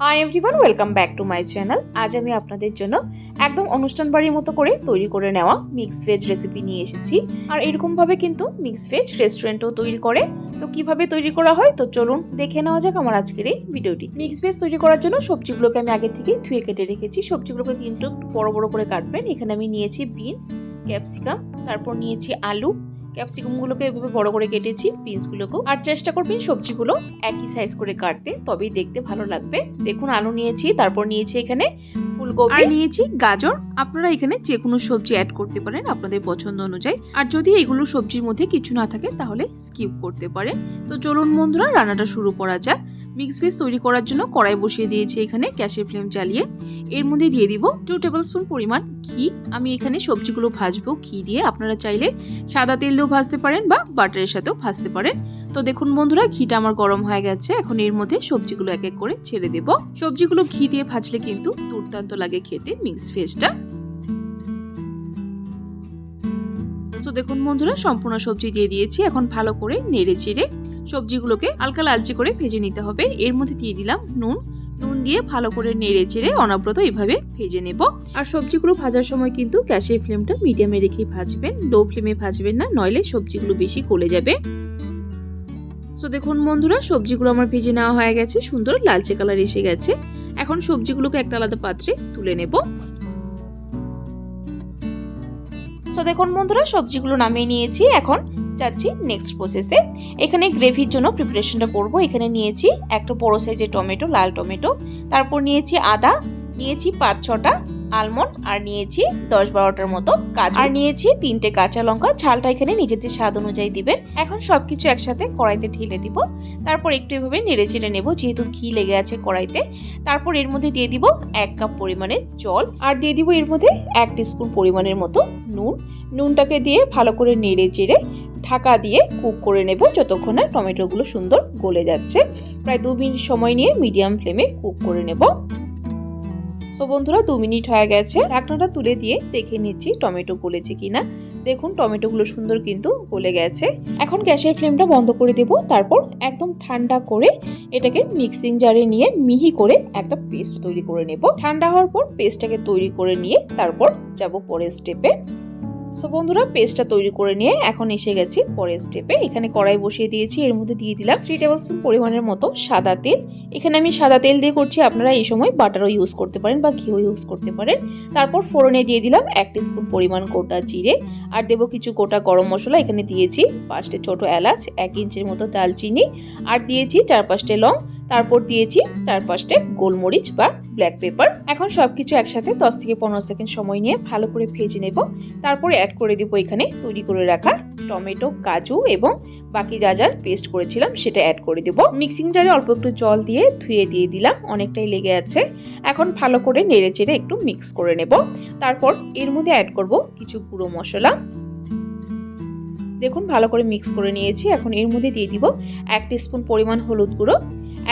Hi everyone welcome back to my channel আজ আমি আপনাদের জন্য একদম অনুষ্ঠান বাড়ির মতো করে তৈরি করে নেওয়া মিক্স ভেজ রেসিপি নিয়ে এসেছি। আর এরকমভাবে কিন্তু মিক্স ভেজ রেস্টুরেন্টও তৈরি করে। তো কীভাবে তৈরি করা হয়? তো চলুন দেখে নেওয়া যাক আমার আজকের এই ভিডিওটি। মিক্স ভেজ তৈরি করার জন্য সবজিগুলোকে আমি আগে থেকে ধুয়ে কেটে রেখেছি। সবজিগুলোকে কিন্তু বড় বড় করে কাটবেন। এখানে আমি নিয়েছি বিনস ক্যাপসিকাম তারপর নিয়েছি আলু ক্যাপসিকামগুলোকে এভাবে বড় করে কেটেছি, বিনসগুলোকেও। আর চেষ্টা করবেন সবজিগুলো একই সাইজ করে কাটতে, তবেই দেখতে ভালো লাগবে। দেখুন, আলু নিয়েছি, তারপর নিয়েছি এখানে ফুলকপি। নিয়েছি গাজর। আপনারা এখানে যে কোনো সবজি অ্যাড করতে পারেন আপনাদের পছন্দ অনুযায়ী। আর যদি এগুলো সবজির মধ্যে কিছু না থাকে, তাহলে স্কিপ করতে পারেন। তো চলুন বন্ধুরা, রান্নাটা শুরু করা যাক। মিক্স ভেজ তৈরি করার জন্য কড়াই বসিয়ে দিয়েছি এখানে গ্যাসের ফ্লেম জ্বালিয়ে। এর মধ্যে দিয়ে দিব টু টেবিল স্পুন পরিমাণ ঘি। আমি এখানে সবজিগুলো ভাজবো ঘি দিয়ে। আপনারা চাইলে সাদা তেল দিয়েও ভাজতে পারেন বা বাটারের সাথেও ভাজতে পারেন। তো দেখুন বন্ধুরা, ঘিটা আমার গরম হয়ে গেছে। এখন এর মধ্যে সবজিগুলো এক এক করে ছেড়ে দেব। সবজিগুলো ঘি দিয়ে ভাজলে কিন্তু দুর্দান্ত লাগে খেতে মিক্স ভেজটা। তো দেখুন বন্ধুরা, সম্পূর্ণ সবজি দিয়ে দিয়েছি। এখন ভালো করে নেড়ে চেড়ে সবজিগুলোকে হালকা লালচে করে ভেজে নিতে হবে। এর মধ্যে দিয়ে দিলাম নুন। নুন দিয়ে ভালো করে নেড়ে চেড়ে অনবরত এভাবে ভেজে নেব। আর সবজিগুলো ভাজার সময় কিন্তু গ্যাসের ফ্লেমটা মিডিয়ামে রেখে ভাজবেন। লো ফ্লেমে ভাজবেন না, নইলে সবজিগুলো বেশি গলে যাবে। তো দেখুন বন্ধুরা, সবজিগুলো আমার ভেজে নেওয়া হয়ে গেছে। সুন্দর লালচে কালার এসে গেছে। এখন সবজিগুলোকে একটা আলাদা পাত্রে তুলে নেব। তো দেখুন বন্ধুরা, সবজিগুলো নামিয়ে নিয়েছি। এখন যাচ্ছি নেক্সট প্রসেসে এখানে গ্রেভির জন্য প্রিপারেশনটা করব। এখানে নিয়েছি একটা বড় সাইজের টমেটো, লাল টমেটো। তারপর নিয়েছি আদা, নিয়েছি পাঁচ ছটা আলমন্ড আর নিয়েছি দশ বারোটার মতো কাজু। আর নিয়েছি তিনটে কাঁচা লঙ্কা। ঝালটা এখানে নিজেদের স্বাদ অনুযায়ী দিবেন। এখন সবকিছু একসাথে কড়াইতে ঢেলে দিব। তারপর একটু এভাবে নেড়ে চেড়ে নেব, যেহেতু ঘি লেগে আছে কড়াইতে। তারপর এর মধ্যে দিয়ে দিব এক কাপ পরিমাণে জল। আর দিয়ে দিব এর মধ্যে এক টিস্পুন পরিমাণের মতো নুন। নুনটাকে দিয়ে ভালো করে নেড়ে চেড়ে ঢাকা দিয়ে কুক করে নেব যতক্ষণ না টমেটোগুলো সুন্দর গলে যাচ্ছে। প্রায় দু মিনিট সময় নিয়ে মিডিয়াম ফ্লেমে কুক করে নেব। সো বন্ধুরা, দু মিনিট হয়ে গেছে। ঢাকনাটা তুলে দিয়ে দেখে নিচ্ছি টমেটো গলেছে কিনা। দেখুন, টমেটোগুলো সুন্দর কিন্তু গলে গেছে। এখন গ্যাসের ফ্লেমটা বন্ধ করে দেব। তারপর একদম ঠান্ডা করে এটাকে মিক্সিং জারে নিয়ে মিহি করে একটা পেস্ট তৈরি করে নেব। ঠান্ডা হওয়ার পর পেস্টটাকে তৈরি করে নিয়ে তারপর যাব পরের স্টেপে সো বন্ধুরা পেস্টটা তৈরি করে নিয়ে এখন এসে গেছি পরের স্টেপে এখানে কড়াই বসিয়ে দিয়েছি, এর মধ্যে দিয়ে দিলাম থ্রি টেবিল স্পুন পরিমাণের মতো সাদা তেল। এখানে আমি সাদা তেল দিয়ে করছি, আপনারা এই সময় বাটারও ইউজ করতে পারেন বা ঘিও ইউজ করতে পারেন। তারপর ফোড়নে দিয়ে দিলাম এক স্পুন পরিমাণ গোটা জিরে। আর দেবো কিছু গোটা গরম মশলা, এখানে দিয়েছি পাঁচটে ছোট এলাচ, এক ইঞ্চির মতো দালচিনি আর দিয়েছি চার পাঁচটে লং তারপর দিয়েছি চার পাঁচটে গোলমরিচ বা ব্ল্যাক পেপার এখন সব কিছু একসাথে দশ থেকে পনেরো সেকেন্ড সময় নিয়ে ভালো করে ভেজে নেব। তারপর অ্যাড করে দেবো এখানে তৈরি করে রাখা টমেটো, কাজু এবং বাকি যা যা পেস্ট করেছিলাম সেটা অ্যাড করে দেবো। মিক্সিং জারে অল্প একটু জল দিয়ে ধুয়ে দিয়ে দিলাম, অনেকটাই লেগে আছে। এখন ভালো করে নেড়ে চেড়ে একটু মিক্স করে নেব। তারপর এর মধ্যে অ্যাড করব কিছু গুঁড়ো মশলা। দেখুন ভালো করে মিক্স করে নিয়েছি। এখন এর মধ্যে দিয়ে দিব এক স্পুন পরিমাণ হলুদ গুঁড়ো।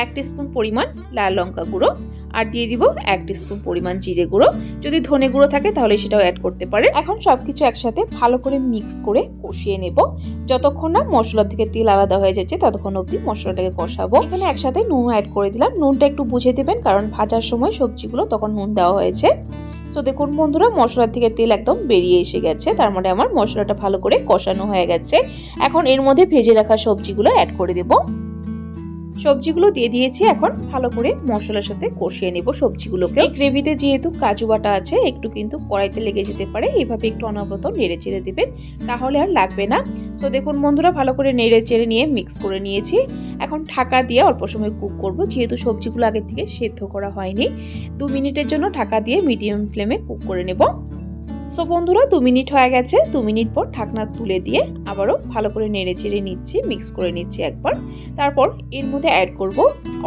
এক স্পুন পরিমাণ লাল লঙ্কা গুঁড়ো আর দিয়ে দিব এক স্পুন পরিমাণ জিরে গুঁড়ো। যদি ধনে গুঁড়ো থাকে তাহলে সেটাও অ্যাড করতে পারে এখন সব কিছু একসাথে ভালো করে মিক্স করে কষিয়ে নেব। যতক্ষণ না মশলা থেকে তেল আলাদা হয়ে যাচ্ছে ততক্ষণ অবধি মশলাটাকে কষাবো। এখানে একসাথে নুন অ্যাড করে দিলাম। নুনটা একটু বুঝে দেবেন কারণ ভাজার সময় সবজিগুলো তখন নুন দেওয়া হয়েছে। তো দেখুন বন্ধুরা, মশলার থেকে তেল একদম বেরিয়ে এসে গেছে। তার মানে আমার মশলাটা ভালো করে কষানো হয়ে গেছে। এখন এর মধ্যে ভেজে রাখা সবজিগুলো অ্যাড করে দেবো। সবজিগুলো দিয়ে দিয়েছি, এখন ভালো করে মশলার সাথে কষিয়ে নেব সবজিগুলোকে গ্রেভিতে যেহেতু কাজু বাটা আছে, একটু কিন্তু কড়াইতে লেগে যেতে পারে এইভাবে একটু অনবরত নেড়ে চেড়ে দেবেন, তাহলে আর লাগবে না। তো দেখুন বন্ধুরা, ভালো করে নেড়ে চেড়ে নিয়ে মিক্স করে নিয়েছি। এখন ঢাকা দিয়ে অল্প সময় কুক করব, যেহেতু সবজিগুলো আগে থেকে সেদ্ধ করা হয়নি। দু মিনিটের জন্য ঢাকা দিয়ে মিডিয়াম ফ্লেমে কুক করে নেব। সো বন্ধুরা, দু মিনিট হয়ে গেছে। দু মিনিট পর ঢাকনা তুলে দিয়ে আবারও ভালো করে নেড়ে চেড়ে নিচ্ছি মিক্স করে নিচ্ছি একবার। তারপর এর মধ্যে অ্যাড করব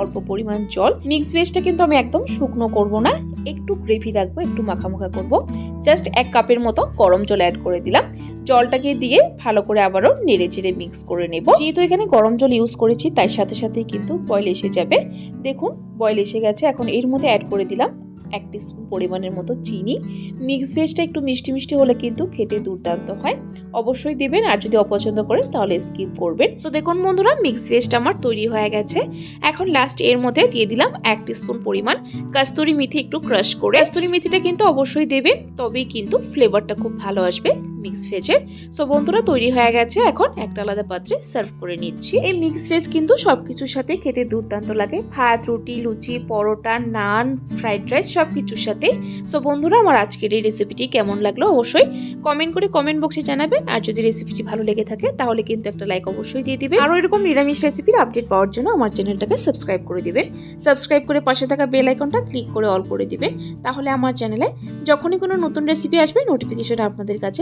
অল্প পরিমাণ জল। মিক্স ভেজটা কিন্তু আমি একদম শুকনো করব না, একটু গ্রেভি রাখব, একটু মাখামাখা করব। জাস্ট এক কাপের মতো গরম জল অ্যাড করে দিলাম। জলটাকে দিয়ে ভালো করে আবারও নেড়ে চেড়ে মিক্স করে নেব। যেহেতু এখানে গরম জল ইউজ করেছি, তাই সাথে সাথে কিন্তু বয়েল এসে যাবে। দেখুন বয়েল এসে গেছে। এখন এর মধ্যে অ্যাড করে দিলাম এক স্পুন পরিমাণের মতো চিনি। মিক্স ভেজটা একটু মিষ্টি মিষ্টি হলে কিন্তু খেতে দুর্দান্ত হয়। অবশ্যই দেবেন, আর যদি অপছন্দ করেন তাহলে স্কিপ করবেন। তো দেখুন বন্ধুরা, মিক্স ভেজটা আমার তৈরি হয়ে গেছে। এখন লাস্ট এর মধ্যে দিয়ে দিলাম এক স্পুন পরিমাণ কাস্তুরি মেথি একটু ক্রাশ করে। কাস্তুরি মেথিটা কিন্তু অবশ্যই দেবেন, তবেই কিন্তু ফ্লেভারটা খুব ভালো আসবে। মিক্স ভেজের সো বন্ধুরা তৈরি হয়ে গেছে এখন একটা আলাদা পাত্রে সার্ভ করে নিচ্ছি। এই মিক্স ভেজ কিন্তু সব কিছুর সাথে খেতে দুর্দান্ত লাগে। ভাত, রুটি, লুচি, পরোটা, নান ফ্রাইড রাইস সব কিছুর সাথে। সো বন্ধুরা আমার আজকের এই রেসিপিটি কেমন লাগল অবশ্যই কমেন্ট করে কমেন্ট বক্সে জানাবেন। আর যদি রেসিপিটি ভালো লেগে থাকে তাহলে কিন্তু একটা লাইক অবশ্যই দিয়ে দিবেন। আরও এরকম নিরামিষ রেসিপির আপডেট পাওয়ার জন্য আমার চ্যানেলটাকে সাবস্ক্রাইব করে দিবেন। সাবস্ক্রাইব করে পাশে থাকা বেল আইকনটা ক্লিক করে অল করে দিবেন। তাহলে আমার চ্যানেলে যখনই কোনো নতুন রেসিপি আসবে নোটিফিকেশন আপনাদের কাছে